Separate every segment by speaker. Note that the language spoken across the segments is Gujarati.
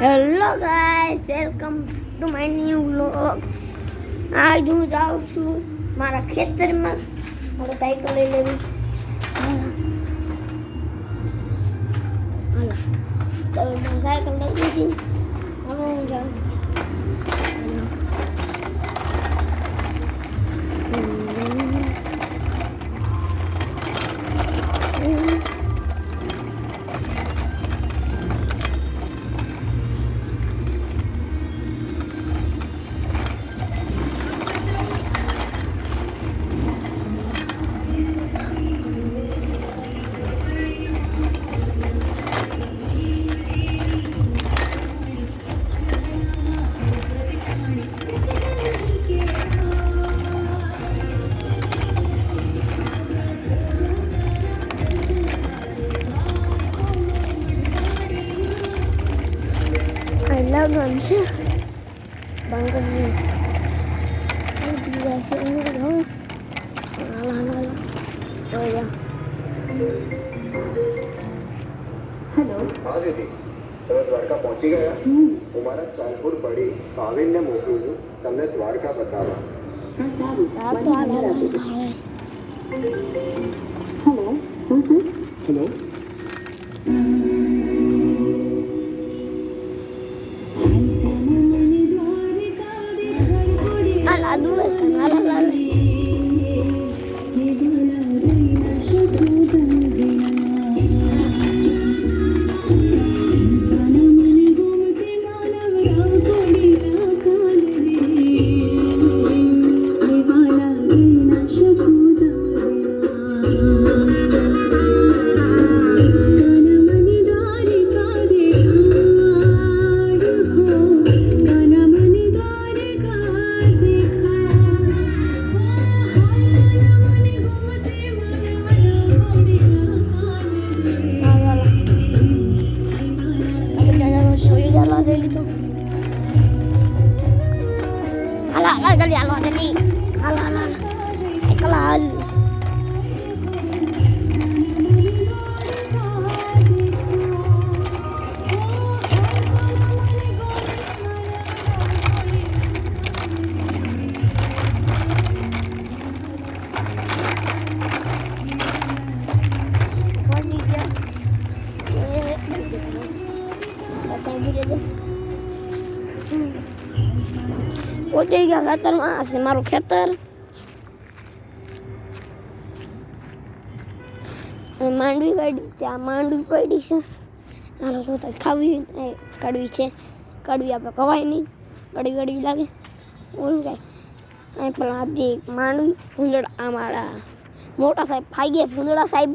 Speaker 1: Hello guys welcome to my new vlog આજ હું જાઉં છું મારા ખેતરમાં. મારો સાયકલ લઈ લેવી. તો સાયકલ લઈ લીધી. હવે હું જાઉં. Oh ya.
Speaker 2: હેલો
Speaker 3: હા દીદી તમે દ્વારકા પહોંચી ગયા હું મારા ચાંદપુર પડી ભાવિનને મોકલું છું તમને દ્વારકા બતાવવા
Speaker 2: હા સારું
Speaker 1: Ah, alah.
Speaker 2: હેલો હું
Speaker 3: hello
Speaker 1: Kalau dari Allah kalau halal halal saya kalau પહોંચી ગયા ખેતરમાં આ છે મારું ખેતર માંડવી કાઢી છે આ માંડવી પડી છે મારો સોતર ખાવી કડવી છે કડવી આપણે ખવાય નહીં કડવી કડવી લાગે ઓલું કાંઈ અહીં પણ આજે માંડવી ભૂંદડા અમારા મોટા સાહેબ ખાઈ ગયા ભૂંદડા સાહેબ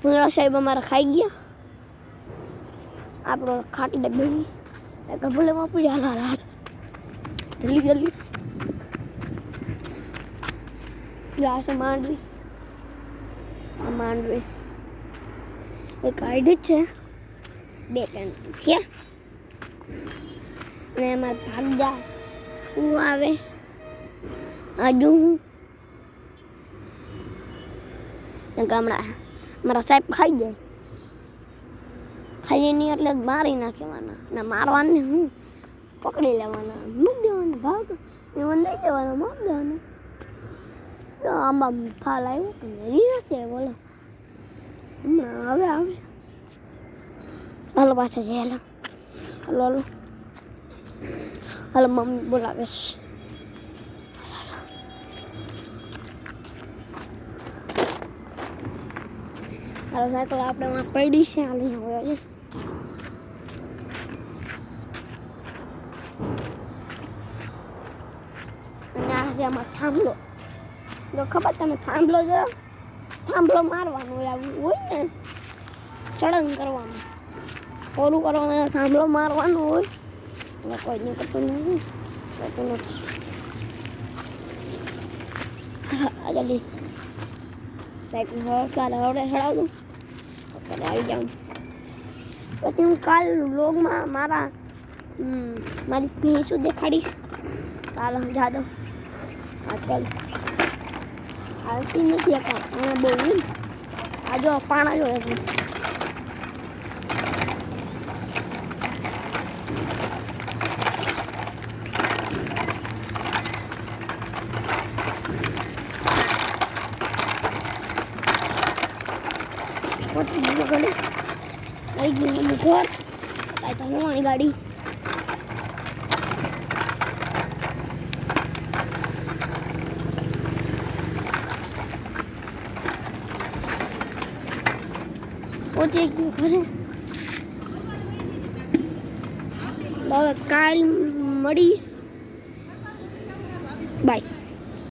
Speaker 1: ભૂંદડા સાહેબ અમારા ખાઈ ગયા આપણો ખાટી ડબ્બી હાલ હાલ હાલ જલ્દી જલ્દી. આ છે માંડવી આ માંડવી એક આઈડી છે. બે, ત્રણ થયા અને અમારા ભાગદા હું આવે. આજુ હું. ગામડા મારા સાહેબ ખાઈ જાય. ખાઈએ નહીં એટલે મારી નાખેવાના ને મારવાને હું. પકડી લેવાના. મૂકી દેવાનો ભાગ. મેં દઈ દેવાનો, માર દેવાનો. આંબા ફાલ આવ્યો કે નહીં? નથી બોલો. હમણાં હવે આવશે. હાલો, પાછા છે હાલો. હાલો હાલો. હાલો, મમ્મી, બોલાવે છે. હાલો સાયકલ આપણે પડી છે. હાલી હોય છે અને આ છે આમાં થાંભલો. જો ખબર તમે થાંભલો જો, થાંભલો મારવાનો હોય ને સળંગ કરવાનું. ઓલું કરવાનું થાંભલો મારવાનો હોય. એટલે કોઈ નથી કરતું નથી. આ જલ્દી. સાયકલ કાલે હવડે ચડાવું અત્યારે આવી જાઉં. પછી હું કાલ લોગમાં મારા મારી ભેંસું દેખાડીશ? ચાલો જાદવ જા દઉં આજકાલ આવતી નથી અને બહુ આ જો, પાણા જોડે છે ગયું ઘર. પાણી ગાડી. ગયું ઘરે હવે કાલ મળીશ બાય